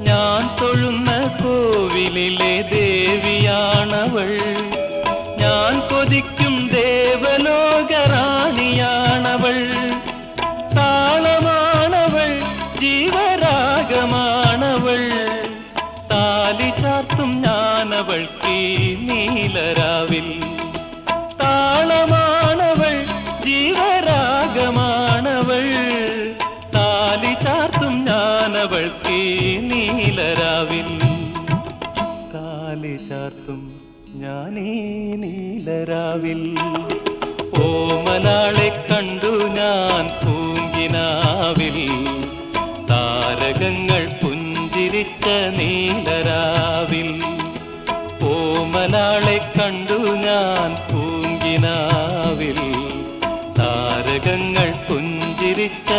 ഞാൻ തൊഴുന്ന കോവിലിലെ ദേവിയാണവൾ. ഞാൻ കൊതിക്കും ദേവലോകറാണിയാണവൾ. താളമാണവൾ ജീവരാഗമാണവൾ. താലി ചാർത്തും ഞാനവൾക്ക് നീലരാവിൽ. താളമാണവൾ ജീവരാഗമാണവൾ. താലി ചാർത്തും ഞാനവൾക്ക് നീലരാവിൽ കാലി ചാർത്തും ഞാനീ നീലരാവിൽ. ഓമനാളെ കണ്ടു ഞാൻ പൂങ്കിനാവിൽ. താരകങ്ങൾ പുഞ്ചിരിച്ച നീലരാവിൽ. ഓമനാളെ കണ്ടു ഞാൻ പൂങ്കിനാവിൽ. താരകങ്ങൾ പുഞ്ചിരിച്ച